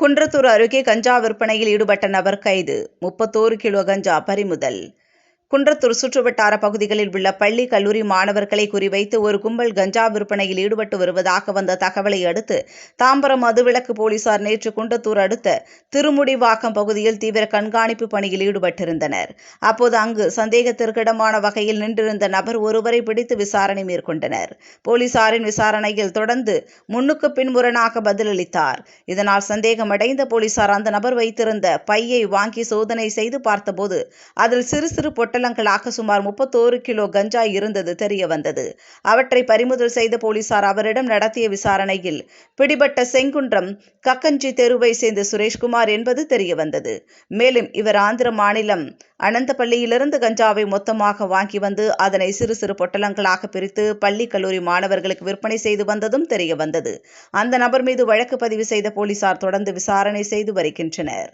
குன்றத்தூர் அருகே கஞ்சா விற்பனையில் ஈடுபட்ட நபர் கைது. முப்பத்தோரு கிலோ கஞ்சா பறிமுதல். குன்றத்தூர் சுற்றுவட்டார பகுதிகளில் உள்ள பள்ளி கல்லூரி மாணவர்களை குறிவைத்து ஒரு கும்பல் கஞ்சா விற்பனையில் ஈடுபட்டு வருவதாக வந்த தகவலை அடுத்து தாம்பரம் மதுவிலக்கு போலீசார் நேற்று குன்றத்தூர் அடுத்த திருமுடிவாக்கம் பகுதியில் தீவிர கண்காணிப்பு பணியில் ஈடுபட்டிருந்தனர். அப்போது அங்கு சந்தேகத்திற்கிடமான வகையில் நின்றிருந்த நபர் ஒருவரை பிடித்து விசாரணை மேற்கொண்டனர். போலீசாரின் விசாரணையில் தொடர்ந்து முன்னுக்கு பின்முரணாக பதிலளித்தார். இதனால் சந்தேகமடைந்த போலீசார் அந்த நபர் வைத்திருந்த பையை வாங்கி சோதனை செய்து பார்த்தபோது அதில் சிறு சிறு பொட்டல் பொட்டலங்களாக சுமார் முப்பத்தோரு கிலோ கஞ்சா இருந்தது தெரிய வந்தது. அவற்றை பறிமுதல் செய்த போலீசார் அவரிடம் நடத்திய விசாரணையில் பிடிபட்ட செங்குன்றம் கக்கஞ்சி தெருவை சேர்ந்த சுரேஷ்குமார் என்பது தெரிய வந்தது. மேலும் இவர் ஆந்திர மாநிலம் அனந்தப்பள்ளியிலிருந்து கஞ்சாவை மொத்தமாக வாங்கி வந்து அதனை சிறு சிறு பொட்டலங்களாக பிரித்து பள்ளி கல்லூரி மாணவர்களுக்கு விற்பனை செய்து வந்ததும் தெரிய வந்தது. அந்த நபர் மீது வழக்கு பதிவு செய்த போலீசார் தொடர்ந்து விசாரணை செய்து வருகின்றனர்.